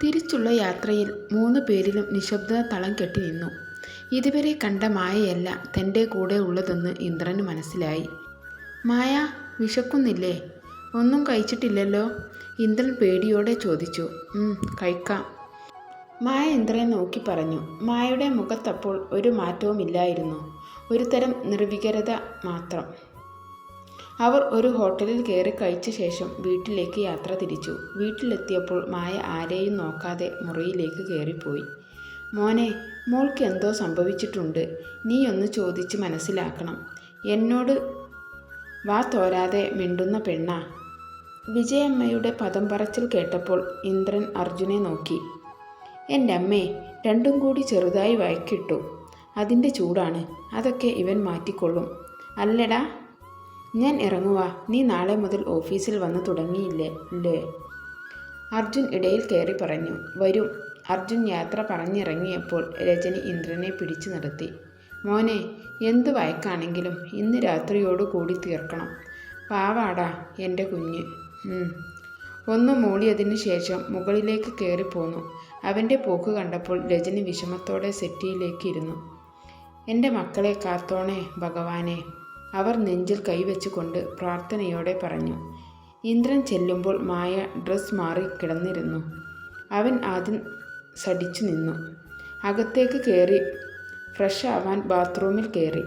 തിരിച്ചുള്ള യാത്രയിൽ മൂന്ന് പേരിലും നിശബ്ദത തളം കെട്ടി നിന്നു. ഇതുവരെ കണ്ട മായയല്ല തന്റെ കൂടെ ഉള്ളതെന്ന് ഇന്ദ്രന് മനസ്സിലായി. മായ വിശക്കുന്നില്ലേ? ഒന്നും കഴിച്ചിട്ടില്ലല്ലോ? " ഇന്ദ്രൻ പേടിയോടെ ചോദിച്ചു. "ഉം, കഴിക്കാം. " മായ ഇന്ദ്രനെ നോക്കി പറഞ്ഞു. മായയുടെ മുഖത്തപ്പോൾ ഒരു മാറ്റവുമില്ലായിരുന്നു. ഒരുതരം നിർവികരത മാത്രം. അവർ ഒരു ഹോട്ടലിൽ കയറി കഴിച്ച ശേഷം വീട്ടിലേക്ക് യാത്ര തിരിച്ചു. വീട്ടിലെത്തിയപ്പോൾ മായ ആരെയും നോക്കാതെ മുറിയിലേക്ക് കയറിപ്പോയി. മോനെ മോൾക്ക് എന്തോ സംഭവിച്ചിട്ടുണ്ട്. നീ ഒന്ന് ചോദിച്ച് മനസ്സിലാക്കണം. എന്നോട് വാ തോരാതെ മിണ്ടുന്ന പെണ്ണ " വിജയമ്മയുടെ പദം പറച്ചിൽ കേട്ടപ്പോൾ ഇന്ദ്രൻ അർജുനെ നോക്കി. എന്റെ അമ്മേ രണ്ടും കൂടി ചെറുതായി വഴക്കിട്ടു. അതിന്റെ ചൂടാണ്. അതൊക്കെ ഇവൻ മാറ്റിക്കൊള്ളും. അല്ലെടാ? ഞാൻ ഇറങ്ങുവാ. നീ നാളെ മുതൽ ഓഫീസിൽ വന്ന് തുടങ്ങിയില്ലേ? " അർജുൻ ഇടയിൽ കയറി പറഞ്ഞു. "വരും. " അർജുൻ യാത്ര പറഞ്ഞിറങ്ങിയപ്പോൾ രജനി ഇന്ദ്രനെ പിടിച്ചു നിർത്തി. മോനെ എന്ത് വയക്കാണെങ്കിലും ഇന്ന് രാത്രിയോടു കൂടി തീർക്കണം. പാവാടാ എന്റെ കുഞ്ഞ്. " ഒന്ന് മൂളിയതിനു ശേഷം മുകളിലേക്ക് കയറിപ്പോന്നു. അവന്റെ പോക്ക് കണ്ടപ്പോൾ രജനി വിഷമത്തോടെ സെറ്റിയിലേക്ക് ഇരുന്നു. എന്റെ മക്കളെ കാത്തോണേ ഭഗവാനേ! " അവർ നെഞ്ചിൽ കൈവച്ചുകൊണ്ട് പ്രാർത്ഥനയോടെ പറഞ്ഞു. ഇന്ദ്രൻ ചെല്ലുമ്പോൾ മായ ഡ്രസ് മാറി കിടന്നിരുന്നു. അവൻ ആദ്യം സടിച്ചു നിന്നു. അകത്തേക്ക് കയറി ഫ്രഷ് ആവാൻ ബാത്റൂമിൽ കയറി.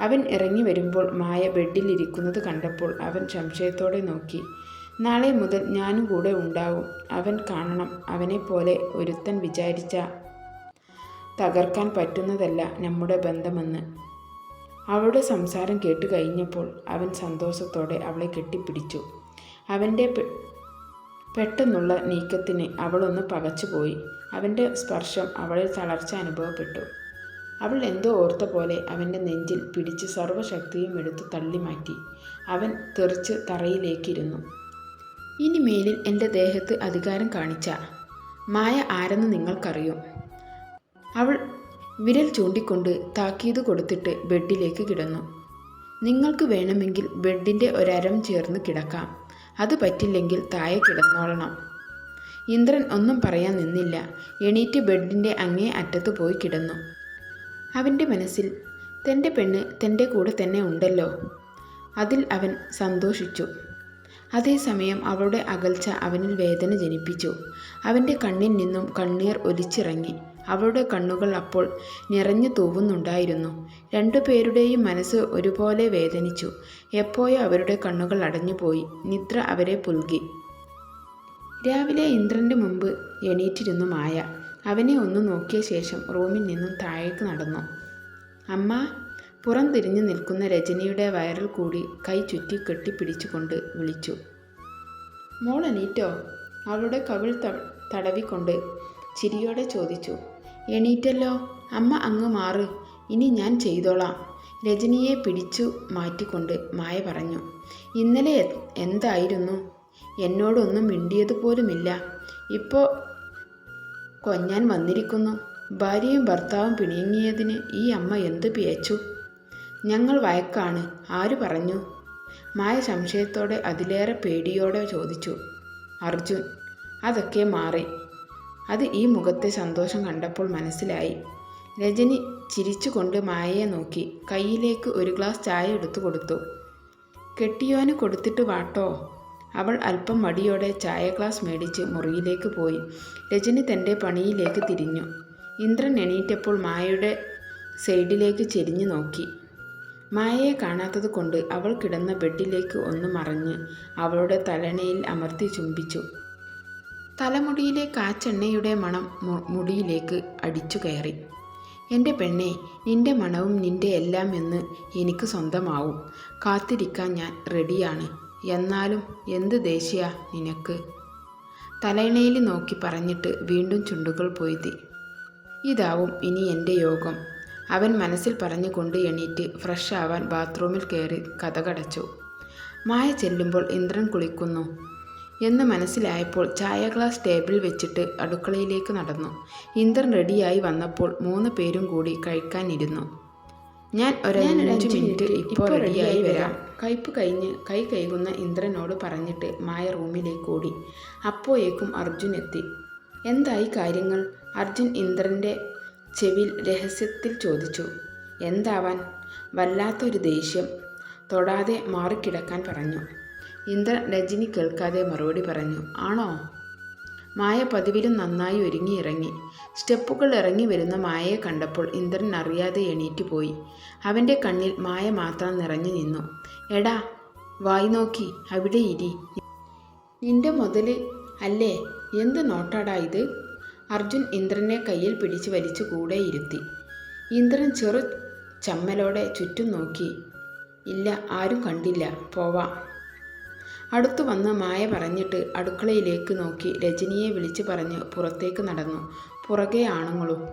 അവൻ ഇറങ്ങി വരുമ്പോൾ മായ ബെഡിലിരിക്കുന്നത് കണ്ടപ്പോൾ അവൻ സംശയത്തോടെ നോക്കി. "നാളെ മുതൽ ഞാനും കൂടെ ഉണ്ടാവും. അവൻ കാണണം അവനെപ്പോലെ ഒരുത്തൻ വിചാരിച്ച തകർക്കാൻ പറ്റുന്നതല്ല നമ്മുടെ ബന്ധമെന്ന്. " അവളുടെ സംസാരം കേട്ട് കഴിഞ്ഞപ്പോൾ അവൻ സന്തോഷത്തോടെ അവളെ കെട്ടിപ്പിടിച്ചു. അവന്റെ പെട്ടെന്നുള്ള നീക്കത്തിന് അവളൊന്ന് പകച്ചുപോയി. അവന്റെ സ്പർശം അവളിൽ തളർച്ച അനുഭവപ്പെട്ടു. അവൾ എന്തോ ഓർത്ത പോലെ അവന്റെ നെഞ്ചിൽ പിടിച്ച് സർവശക്തിയും എടുത്തു തള്ളിമാറ്റി. അവൻ തെറിച്ച് തറയിലേക്കിരുന്നു ഇനി മേലിൽ എന്റെ ദേഹത്ത് അധികാരം കാണിച്ച മായ ആരെന്ന് നിങ്ങൾക്കറിയും. " അവൾ വിരൽ ചൂണ്ടിക്കൊണ്ട് താക്കീത് കൊടുത്തിട്ട് ബെഡിലേക്ക് കിടന്നു. "നിങ്ങൾക്ക് വേണമെങ്കിൽ ബെഡിന്റെ ഒരരം ചേർന്ന് കിടക്കാം. അത് പറ്റില്ലെങ്കിൽ താഴെ കിടന്നോളണം. " ഇന്ദ്രൻ ഒന്നും പറയാൻ നിന്നില്ല. എണീറ്റ് ബെഡിന്റെ അങ്ങേ അറ്റത്ത് പോയി കിടന്നു. അവന്റെ മനസ്സിൽ തന്റെ പെണ്ണ് തന്റെ കൂടെ തന്നെ ഉണ്ടല്ലോ. അതിൽ അവൻ സന്തോഷിച്ചു. അതേസമയം അവളുടെ അകൽച്ച അവനിൽ വേദന ജനിപ്പിച്ചു. അവന്റെ കണ്ണിൽ നിന്നും കണ്ണീർ ഒലിച്ചിറങ്ങി. അവളുടെ കണ്ണുകൾ അപ്പോൾ നിറഞ്ഞു തൂവുന്നുണ്ടായിരുന്നു. രണ്ടുപേരുടെയും മനസ്സ് ഒരുപോലെ വേദനിച്ചു. എപ്പോഴോ അവരുടെ കണ്ണുകൾ അടഞ്ഞുപോയി. നിദ്ര അവരെ പുൽകി. രാവിലെ ഇന്ദ്രന്റെ മുമ്പ് എണീറ്റിരുന്നു മായ. അവനെ ഒന്ന് നോക്കിയ ശേഷം റൂമിൽ നിന്നും താഴേക്ക് നടന്നു. "അമ്മാ? " പുറംതിരിഞ്ഞു നിൽക്കുന്ന രജനിയുടെ വയറിൽ കൂടി കൈ ചുറ്റി കെട്ടിപ്പിടിച്ചുകൊണ്ട് വിളിച്ചു. "മോളെണീറ്റോ? " അവളുടെ കവിൾ തടവിക്കൊണ്ട് ചിരിയോടെ ചോദിച്ചു. "എണീറ്റല്ലോ. അമ്മ അങ്ങ് മാറ്. ഇനി ഞാൻ ചെയ്തോളാം. " രജനിയെ പിടിച്ചു മാറ്റിക്കൊണ്ട് മായ പറഞ്ഞു. "ഇന്നലെ എന്തായിരുന്നു? എന്നോടൊന്നും മിണ്ടിയതുപോലുമില്ല. ഇപ്പോൾ കൊഞ്ഞാൻ വന്നിരിക്കുന്നു. ഭാര്യയും ഭർത്താവും പിണങ്ങിയതിന് ഈ അമ്മ എന്ത് പിഴച്ചു? " "ഞങ്ങൾ വയക്കാണ് ആര് പറഞ്ഞു? " മായ സംശയത്തോടെ അതിലേറെ പേടിയോടെ ചോദിച്ചു. "അർജുൻ. " "അതൊക്കെ മാറി. " അത് ഈ മുഖത്തെ സന്തോഷം കണ്ടപ്പോൾ മനസ്സിലായി. രജനി ചിരിച്ചുകൊണ്ട് മായയെ നോക്കി കയ്യിലേക്ക് ഒരു ഗ്ലാസ് ചായ എടുത്തു കൊടുത്തു. "കെട്ടിയോന് കൊടുത്തിട്ട് വാട്ടോ. " അവൾ അല്പം മടിയോടെ ചായ ഗ്ലാസ് മേടിച്ച് മുറിയിലേക്ക് പോയി. രജനി തന്റെ പണിയിലേക്ക് തിരിഞ്ഞു. ഇന്ദ്രൻ എണീറ്റപ്പോൾ മായയുടെ സൈഡിലേക്ക് ചെരിഞ്ഞു നോക്കി. മായയെ കാണാത്തത് കൊണ്ട് അവൾ കിടന്ന ബെഡിലേക്ക് ഒന്ന് മറിഞ്ഞ് അവളുടെ തലണയിൽ അമർത്തി ചുംബിച്ചു. തലമുടിയിലെ കാച്ചെണ്ണയുടെ മണം മുടിയിലേക്ക് അടിച്ചു കയറി. എന്റെ പെണ്ണെ നിന്റെ മണവും നിന്റെ എല്ലാം എന്ന് എനിക്ക് സ്വന്തമാവും. കാത്തിരിക്കാൻ ഞാൻ റെഡിയാണ്. എന്നാലും എന്ത് ദേഷ്യ നിനക്ക്? " തലയിണയിൽ നോക്കി പറഞ്ഞിട്ട് വീണ്ടും ചുണ്ടുകൾ പൊയ്തി "ഇതാവും ഇനി എന്റെ യോഗം. " അവൻ മനസ്സിൽ പറഞ്ഞുകൊണ്ട് എണീറ്റ് ഫ്രഷ് ആവാൻ ബാത്റൂമിൽ കയറി കഥകടച്ചു മായ ചെല്ലുമ്പോൾ ഇന്ദ്രൻ കുളിക്കുന്നു എന്ന് മനസ്സിലായപ്പോൾ ചായ ഗ്ലാസ് ടേബിളിൽ വെച്ചിട്ട് അടുക്കളയിലേക്ക് നടന്നു. ഇന്ദ്രൻ റെഡിയായി വന്നപ്പോൾ മൂന്ന് പേരും കൂടി കഴിക്കാനിരുന്നു "ഞാൻ ഒരഞ്ച് മിനിറ്റ് ഇപ്പോൾ റെഡിയായി വരാം. " കയ്പ് കഴിഞ്ഞ് കൈ കഴുകുന്ന ഇന്ദ്രനോട് പറഞ്ഞിട്ട് മായ റൂമിലേക്ക് ഓടി. അപ്പോഴേക്കും അർജുൻ എത്തി. എന്തായി കാര്യങ്ങൾ അർജുൻ ഇന്ദ്രന്റെ ചെവിയിൽ രഹസ്യത്തിൽ ചോദിച്ചു എന്താവാൻ? വല്ലാത്തൊരു ദേഷ്യം. തൊടാതെ മാറിക്കിടക്കാൻ പറഞ്ഞു. ഇന്ദ്രൻ രജനി കേൾക്കാതെ മറുപടി പറഞ്ഞു ആണോ? മായ പതിവിലും നന്നായി ഒരുങ്ങിയിറങ്ങി. സ്റ്റെപ്പുകൾ ഇറങ്ങി വരുന്ന മായയെ കണ്ടപ്പോൾ ഇന്ദ്രൻ അറിയാതെ എണീറ്റ് പോയി. അവന്റെ കണ്ണിൽ മായ മാത്രം നിറഞ്ഞു നിന്നു. എടാ വായി നോക്കി അവിടെ ഇരി. നിന്റെ മുതൽ അല്ലേ? എന്ത് നോട്ടാടാ ഇത്? അർജുൻ ഇന്ദ്രനെ കയ്യിൽ പിടിച്ച് വലിച്ചു കൂടെ ഇരുത്തി. ഇന്ദ്രൻ ചെറു ചമ്മലോടെ ചുറ്റും നോക്കി. ഇല്ല ആരും കണ്ടില്ല. പോവാം. അടുത്തു വന്ന് മായ പറഞ്ഞിട്ട് അടുക്കളയിലേക്ക് നോക്കി രജനിയെ വിളിച്ചു പറഞ്ഞ് പുറത്തേക്ക് നടന്നു. പുറകെ ആണുങ്ങളും.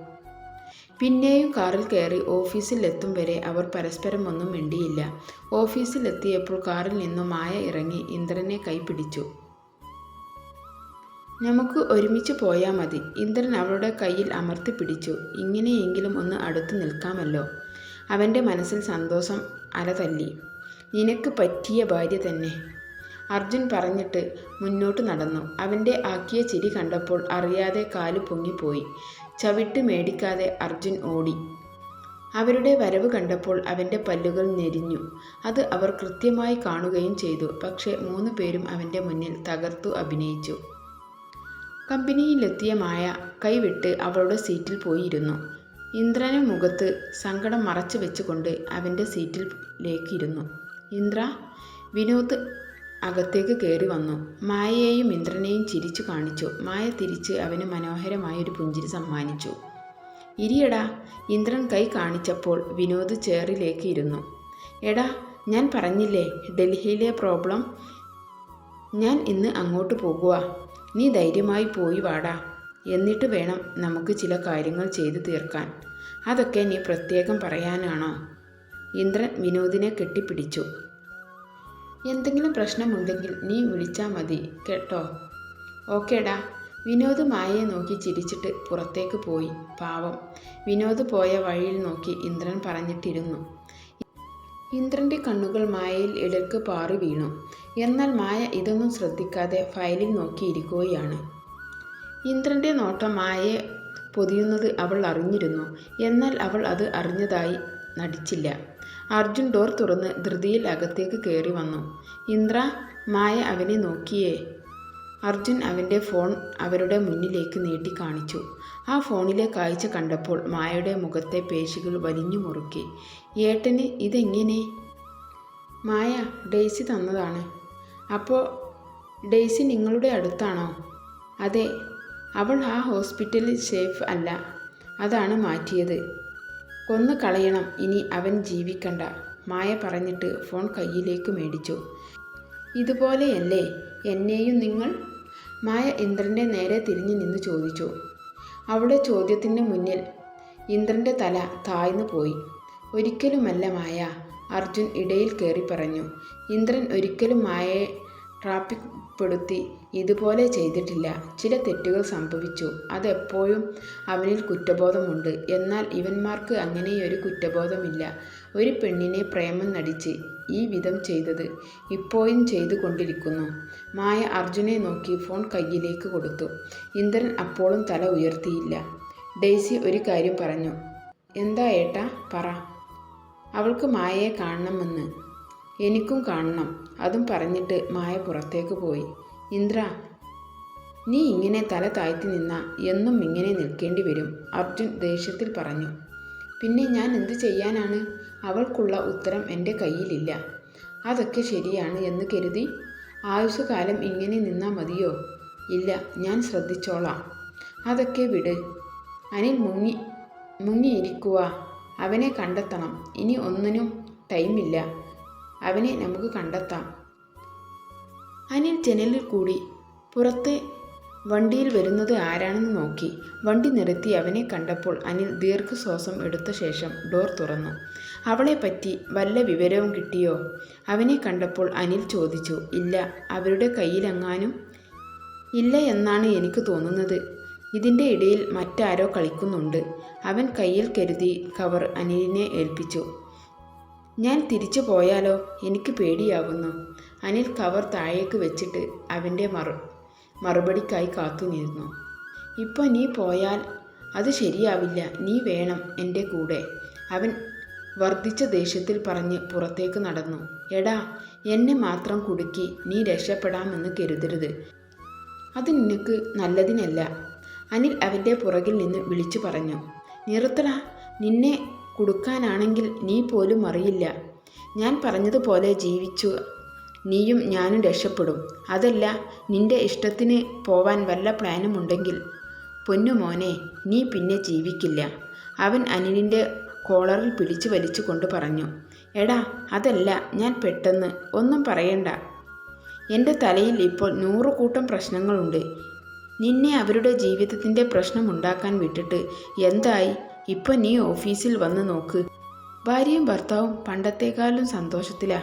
പിന്നെയും കാറിൽ കയറി ഓഫീസിലെത്തും വരെ അവർ പരസ്പരം ഒന്നും മിണ്ടിയില്ല. ഓഫീസിലെത്തിയപ്പോൾ കാറിൽ നിന്നും മായ ഇറങ്ങി ഇന്ദ്രനെ കൈപിടിച്ചു നമുക്ക് ഒരുമിച്ച് പോയാൽ മതി. ഇന്ദ്രൻ അവളുടെ കയ്യിൽ അമർത്തി പിടിച്ചു. ഇങ്ങനെയെങ്കിലും ഒന്ന് അടുത്ത് നിൽക്കാമല്ലോ. അവന്റെ മനസ്സിൽ സന്തോഷം അലതല്ലി. നിനക്ക് പറ്റിയ ഭാര്യ തന്നെ. അർജുൻ പറഞ്ഞിട്ട് മുന്നോട്ട് നടന്നു. അവന്റെ ആക്കിയ ചിരി കണ്ടപ്പോൾ അറിയാതെ കാൽ പൊങ്ങിപ്പോയി. ചവിട്ട് മേടിക്കാതെ അർജുൻ ഓടി. അവരുടെ വരവ് കണ്ടപ്പോൾ അവന്റെ പല്ലുകൾ ഞെരിഞ്ഞു. അത് അവർ കൃത്യമായി കാണുകയും ചെയ്തു. പക്ഷേ മൂന്ന് പേരും അവന്റെ മുന്നിൽ തകർത്തു അഭിനയിച്ചു. കമ്പനിയിലെത്തിയ മായ കൈവിട്ട് അവളുടെ സീറ്റിൽ പോയിരുന്നു. ഇന്ദ്രന് മുഖത്ത് സങ്കടം മറച്ചു വെച്ചുകൊണ്ട് അവന്റെ സീറ്റിലേക്കിരുന്നു. ഇന്ദ്ര വിനോദ് അകത്തേക്ക് കയറി വന്നു. മായയെയും ഇന്ദ്രനെയും ചിരിച്ചു കാണിച്ചു. മായ തിരിച്ച് അവന് മനോഹരമായ ഒരു പുഞ്ചിരി സമ്മാനിച്ചു. ഇരിയടാ. ഇന്ദ്രൻ കൈ കാണിച്ചപ്പോൾ വിനോദ് ചേറിലേക്ക് ഇരുന്നു. എടാ ഞാൻ പറഞ്ഞില്ലേ ഡൽഹിയിലെ പ്രോബ്ലം. ഞാൻ ഇന്ന് അങ്ങോട്ട് പോകുക നീ ധൈര്യമായി പോയി വാടാ. എന്നിട്ട് വേണം നമുക്ക് ചില കാര്യങ്ങൾ ചെയ്തു തീർക്കാൻ. അതൊക്കെ നീ പ്രത്യേകം പറയാനാണോ? ഇന്ദ്രൻ വിനോദിനെ കെട്ടിപ്പിടിച്ചു. എന്തെങ്കിലും പ്രശ്നമുണ്ടെങ്കിൽ നീ വിളിച്ചാൽ മതി കേട്ടോ? ഓക്കേടാ. വിനോദ് മായയെ നോക്കി ചിരിച്ചിട്ട് പുറത്തേക്ക് പോയി. പാവം. വിനോദ് പോയ വഴിയിൽ നോക്കി ഇന്ദ്രൻ പറഞ്ഞിട്ടിരുന്നു. ഇന്ദ്രന്റെ കണ്ണുകൾ മായയിൽ ഇടയ്ക്ക് പാറി വീണു. എന്നാൽ മായ ഇതൊന്നും ശ്രദ്ധിക്കാതെ ഫയലിൽ നോക്കിയിരിക്കുകയാണ്. ഇന്ദ്രന്റെ നോട്ടം മായയെ പൊതിയുന്നത് അവൾ അറിഞ്ഞിരുന്നു. എന്നാൽ അവൾ അത് അറിഞ്ഞതായി നടിച്ചില്ല. അർജുൻ ഡോർ തുറന്ന് ധൃതിയിൽ അകത്തേക്ക് കയറി വന്നു. ഇന്ദ്ര മായ അവനെ നോക്കിയേ. അർജുൻ അവന്റെ ഫോൺ അവരുടെ മുന്നിലേക്ക് നീട്ടി കാണിച്ചു. ആ ഫോണിലെ കാഴ്ച കണ്ടപ്പോൾ മായയുടെ മുഖത്തെ പേശികൾ വലിഞ്ഞു മുറുക്കി. ഏട്ടന് ഇതെങ്ങനെ? മായ ഡേസി തന്നതാണ്. അപ്പോൾ ഡേസി നിങ്ങളുടെ അടുത്താണോ? അതെ അവൾ ആ ഹോസ്പിറ്റലിൽ സേഫ് അല്ല. അതാണ് മാറ്റിയത്. കൊന്നു കളയണം ഇനി അവൻ ജീവിക്കണ്ട മായ പറഞ്ഞിട്ട് ഫോൺ കയ്യിലേക്ക് മേടിച്ചു. ഇതുപോലെയല്ലേ എന്നെയും നിങ്ങൾ? മായ ഇന്ദ്രന്റെ നേരെ തിരിഞ്ഞു നിന്ന് ചോദിച്ചു. അവളുടെ ചോദ്യത്തിന് മുന്നിൽ ഇന്ദ്രന്റെ തല താഴ്ന്നു പോയി. ഒരിക്കലുമല്ല മായ അർജുൻ ഇടയിൽ കയറി പറഞ്ഞു ഇന്ദ്രൻ ഒരിക്കലും മായയെ ട്രാപ്പിക്പ്പെടുത്തി ഇതുപോലെ ചെയ്തിട്ടില്ല. ചില തെറ്റുകൾ സംഭവിച്ചു. അതെപ്പോഴും അവനിൽ കുറ്റബോധമുണ്ട്. എന്നാൽ ഇവന്മാർക്ക് അങ്ങനെയൊരു കുറ്റബോധമില്ല. ഒരു പെണ്ണിനെ പ്രേമം നടിച്ച് ഈ വിധം ചെയ്തത് ഇപ്പോഴും ചെയ്തു കൊണ്ടിരിക്കുന്നു മായ അർജുനെ നോക്കി ഫോൺ കയ്യിലേക്ക് കൊടുത്തു. ഇന്ദ്രൻ അപ്പോഴും തല ഉയർത്തിയില്ല. ഡെയ്സി ഒരു കാര്യം പറഞ്ഞു. എന്താ ഏട്ടാ? പറ. അവൾക്ക് മായയെ കാണണമെന്ന്. എനിക്കും കാണണം. അതും പറഞ്ഞിട്ട് മായ പുറത്തേക്ക് പോയി. ഇന്ദ്ര നീ ഇങ്ങനെ തല താഴ്ത്തി നിന്ന എന്നും ഇങ്ങനെ നിൽക്കേണ്ടി വരും അർജുൻ ദേഷ്യത്തിൽ പറഞ്ഞു. പിന്നെ ഞാൻ എന്ത് ചെയ്യാനാണ്? അവൾക്കുള്ള ഉത്തരം എന്റെ കയ്യിലില്ല. അതൊക്കെ ശരിയാണ് എന്ന് കരുതി ആയുസ്സുകാലം ഇങ്ങനെ നിന്നാൽ മതിയോ? ഇല്ല ഞാൻ ശ്രദ്ധിച്ചോളാം. അതൊക്കെ വിട്. അനിൽ മുങ്ങി മുങ്ങിയിരിക്കുക അവനെ കണ്ടെത്തണം. ഇനി ഒന്നിനും ടൈമില്ല. അവനെ നമുക്ക് കണ്ടെത്താം. അനിൽ ജനലിൽ കൂടി പുറത്തെ വണ്ടിയിൽ വരുന്നത് ആരാണെന്ന് നോക്കി. വണ്ടി നിർത്തി അവനെ കണ്ടപ്പോൾ അനിൽ ദീർഘശ്വാസം എടുത്ത ശേഷം ഡോർ തുറന്നു. അവളെപ്പറ്റി വല്ല വിവരവും കിട്ടിയോ? അവനെ കണ്ടപ്പോൾ അനിൽ ചോദിച്ചു. ഇല്ല അവരുടെ കയ്യിലെങ്ങാനും? ഇല്ല എന്നാണ് എനിക്ക് തോന്നുന്നത്. ഇതിന്റെ ഇടയിൽ മറ്റാരോ കളിക്കുന്നുണ്ട്. അവൻ കയ്യിൽ കരുതി കവർ അനിലിനെ ഏൽപ്പിച്ചു. ഞാൻ തിരിച്ചു പോയാലോ? എനിക്ക് പേടിയാവുന്നു. അനിൽ കവർ താഴേക്ക് വെച്ചിട്ട് അവന്റെ മറു മറുപടിക്കായി കാത്തുനിന്നു ഇപ്പോൾ നീ പോയാൽ അത് ശരിയാവില്ല. നീ വേണം എന്റെ കൂടെ. അവൻ വർദ്ധിച്ച ദേഷ്യത്തിൽ പറഞ്ഞ് പുറത്തേക്ക് നടന്നു. എടാ എന്നെ മാത്രം കുടുക്കി നീ രക്ഷപ്പെടാമെന്ന് കരുതരുത്. അത് നിനക്ക് നല്ലതിനല്ല. അനിൽ അവന്റെ പുറകിൽ നിന്ന് വിളിച്ചു പറഞ്ഞു. നിർത്തടാ നിന്നെ കുടുക്കാനാണെങ്കിൽ നീ പോലും അറിയില്ല. ഞാൻ പറഞ്ഞതുപോലെ ജീവിച്ചു നീയും ഞാനും രക്ഷപ്പെടും. അതല്ല നിന്റെ ഇഷ്ടത്തിന് പോവാൻ വല്ല പ്ലാനും ഉണ്ടെങ്കിൽ. പൊന്നുമോനെ നീ പിന്നെ ജീവിക്കില്ല. അവൻ അനിലിന്റെ കോളറിൽ പിടിച്ചു വലിച്ചു കൊണ്ട് പറഞ്ഞു എടാ അതല്ല ഞാൻ പെട്ടെന്ന്. ഒന്നും പറയണ്ട. എന്റെ തലയിൽ ഇപ്പോൾ നൂറുകൂട്ടം പ്രശ്നങ്ങളുണ്ട്. നിന്നെ അവരുടെ ജീവിതത്തിന്റെ പ്രശ്നമുണ്ടാക്കാൻ വിട്ടിട്ട് എന്തായി? ഇപ്പം നീ ഓഫീസിൽ വന്ന് നോക്ക്. ഭാര്യയും ഭർത്താവും പണ്ടത്തേക്കാളും സന്തോഷത്തിലാ.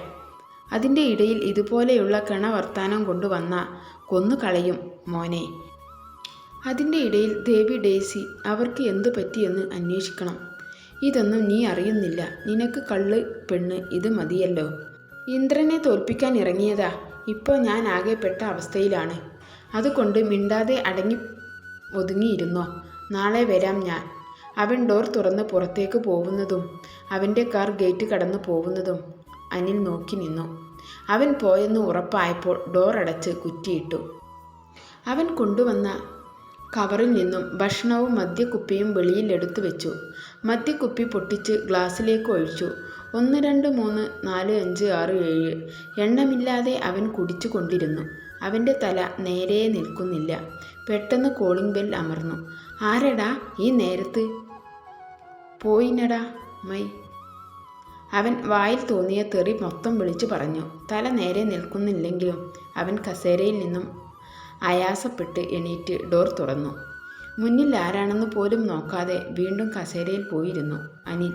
അതിന്റെ ഇടയിൽ ഇതുപോലെയുള്ള കിണവർത്താനം കൊണ്ടുവന്ന കൊന്നു കളയും മോനെ. അതിന്റെ ഇടയിൽ ദേവി ഡേസി അവർക്ക് എന്തു പറ്റിയെന്ന് അന്വേഷിക്കണം. ഇതൊന്നും നീ അറിയുന്നില്ല. നിനക്ക് കള്ള് പെണ്ണ് ഇത് മതിയല്ലോ. ഇന്ദ്രനെ തോൽപ്പിക്കാൻ ഇറങ്ങിയതാ. ഇപ്പോൾ ഞാൻ ആകെപ്പെട്ട അവസ്ഥയിലാണ്. അതുകൊണ്ട് മിണ്ടാതെ അടങ്ങി ഒതുങ്ങിയിരുന്നോ? നാളെ വരാം ഞാൻ. അവൻ ഡോർ തുറന്ന് പുറത്തേക്ക് പോകുന്നതും അവന്റെ കാർ ഗേറ്റ് കടന്നു പോകുന്നതും അനിൽ നോക്കി നിന്നു. അവൻ പോയെന്ന് ഉറപ്പായപ്പോൾ ഡോർ അടച്ച് കുറ്റിയിട്ടു. അവൻ കൊണ്ടുവന്ന കവറിൽ നിന്നും ഭക്ഷണവും മദ്യക്കുപ്പിയും വെളിയിൽ എടുത്തു വെച്ചു. മദ്യക്കുപ്പി പൊട്ടിച്ച് ഗ്ലാസ്സിലേക്ക് ഒഴിച്ചു. ഒന്ന് രണ്ട് മൂന്ന് നാല് അഞ്ച് ആറ് ഏഴ്. എണ്ണമില്ലാതെ അവൻ കുടിച്ചു കൊണ്ടിരുന്നു. അവന്റെ തല നേരെ നിൽക്കുന്നില്ല. പെട്ടെന്ന് കോളിംഗ് ബെൽ അമർന്നു. ആരടാ? ഈ നേരത്ത്? പോയിനടാ മൈ അവൻ വായിൽ തോന്നിയ തെറി മൊത്തം വിളിച്ചു പറഞ്ഞു. തല നേരെ നിൽക്കുന്നില്ലെങ്കിലും അവൻ കസേരയിൽ നിന്നും ആയാസപ്പെട്ട് എണീറ്റ് ഡോർ തുറന്നു. മുന്നിൽ ആരാണെന്ന് പോലും നോക്കാതെ വീണ്ടും കസേരയിൽ പോയിരുന്നു. അനിൽ.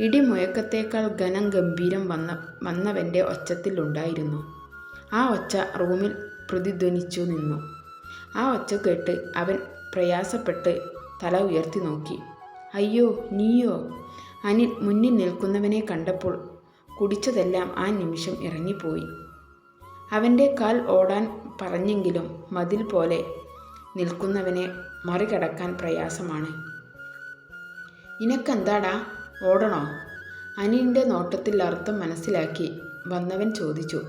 ഇടിമുഴക്കത്തേക്കാൾ ഘനം ഗംഭീരം വന്ന വന്നവന്റെ ഒച്ചത്തിലുണ്ടായിരുന്നു ആ ഒച്ച റൂമിൽ പ്രതിധ്വനിച്ചു നിന്നു. ആ ഒച്ച കേട്ട് അവൻ പ്രയാസപ്പെട്ട് തല ഉയർത്തി നോക്കി. അയ്യോ നീയോ? അനിൽ മുന്നിൽ നിൽക്കുന്നവനെ കണ്ടപ്പോൾ കുടിച്ചതെല്ലാം ആ നിമിഷം ഇറങ്ങിപ്പോയി. അവന്റെ കാൽ ഓടാൻ പറഞ്ഞെങ്കിലും മതിൽ പോലെ നിൽക്കുന്നവനെ മറികടക്കാൻ പ്രയാസമാണ്. നിനക്കെന്താടാ? ഓടണോ? അനിലിന്റെ നോട്ടത്തിൽ അർത്ഥം മനസ്സിലാക്കി വന്നവൻ ചോദിച്ചു.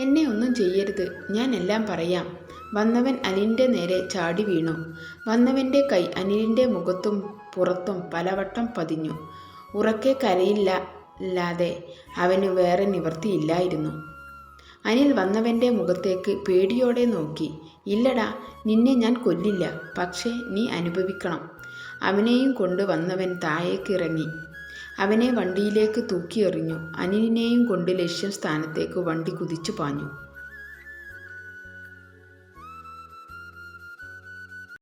എന്നെ ഒന്നും ചെയ്യരുത്. ഞാൻ എല്ലാം പറയാം. വന്നവൻ അനിലിന്റെ നേരെ ചാടി വീണു. വന്നവന്റെ കൈ അനിലിന്റെ മുഖത്തും പുറത്തും പലവട്ടം പതിഞ്ഞു. ഉറക്കെ കരയില്ല അല്ലാതെ അവന് വേറെ നിവൃത്തിയില്ലായിരുന്നു അനിൽ വന്നവന്റെ മുഖത്തേക്ക് പേടിയോടെ നോക്കി. ഇല്ലടാ നിന്നെ ഞാൻ കൊല്ലില്ല. പക്ഷേ നീ അനുഭവിക്കണം. അവനെയും കൊണ്ട് വന്നവൻ താഴേക്ക് ഇറങ്ങി. അവനെ വണ്ടിയിലേക്ക് തൂക്കിയെറിഞ്ഞു. അനിലിനെയും കൊണ്ട് ലക്ഷ്യം സ്ഥാനത്തേക്ക് വണ്ടി കുതിച്ചു പാഞ്ഞു.